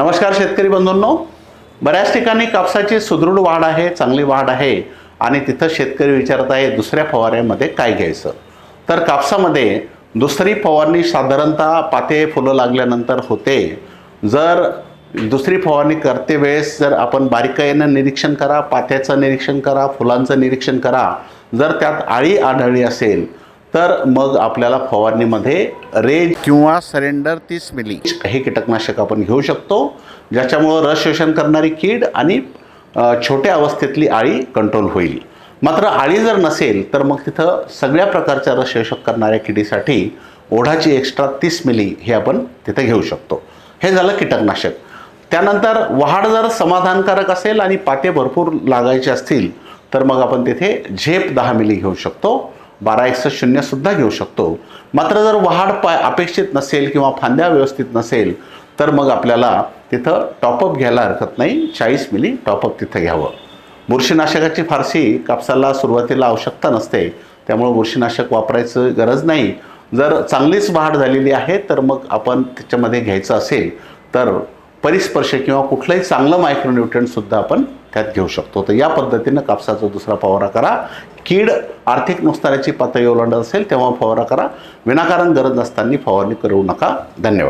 नमस्कार शेतकरी बंधूंनो. बऱ्याच ठिकाणी कापसाची सुदृढ वाढ आहे चांगली वाढ आहे आणि तिथं शेतकरी विचारत आहे दुसऱ्या फवाऱ्यामध्ये काय घ्यायचं? तर कापसामध्ये दुसरी फवारणी साधारणतः पाते फुलं लागल्यानंतर होते. जर दुसरी फवारणी करते वेळेस जर आपण बारीकाईनं निरीक्षण करा पात्याचं निरीक्षण करा फुलांचं निरीक्षण करा जर त्यात आळी आढळली असेल तर मग आपल्याला फवारणीमध्ये रेज किंवा सरेंडर तीस मिली हे कीटकनाशक आपण घेऊ शकतो ज्याच्यामुळं रस शोषण करणारी कीड आणि छोट्या अवस्थेतली आळी कंट्रोल होईल. मात्र आळी जर नसेल तर मग तिथं सगळ्या प्रकारच्या रस शोषक करणाऱ्या किडीसाठी ओढाची एक्स्ट्रा तीस मिली हे आपण तिथं घेऊ शकतो. हे झालं कीटकनाशक. त्यानंतर वाढ जर समाधानकारक असेल आणि पाते भरपूर लागायचे असतील तर मग आपण तिथे झेप दहा मिली घेऊ शकतो. बारा एकसष्ट शून्यसुद्धा घेऊ शकतो. मात्र जर वाढ पाय अपेक्षित नसेल किंवा फांद्या व्यवस्थित नसेल तर मग आपल्याला तिथं टॉपअप घ्यायला हरकत नाही. चाळीस मिली टॉपअप तिथं घ्यावं. बुरशीनाशकाची फारशी कापसाला सुरुवातीला आवश्यकता नसते. त्यामुळे बुरशीनाशक वापरायचं गरज नाही. जर चांगलीच वाढ झालेली आहे तर मग आपण त्याच्यामध्ये घ्यायचं असेल तर परिस्पर्श किंवा कुठलंही चांगलं मायक्रोन्युट्रियंटसुद्धा आपण त्यात घेऊ शकतो. तर या पद्धतीनं कापसाचा दुसरा फवारा करा. कीड आर्थिक नुकसानाची पातळी ओलांडत असेल तेव्हा फवारा करा. विनाकारण गरज नसताना फवारणी करू नका. धन्यवाद.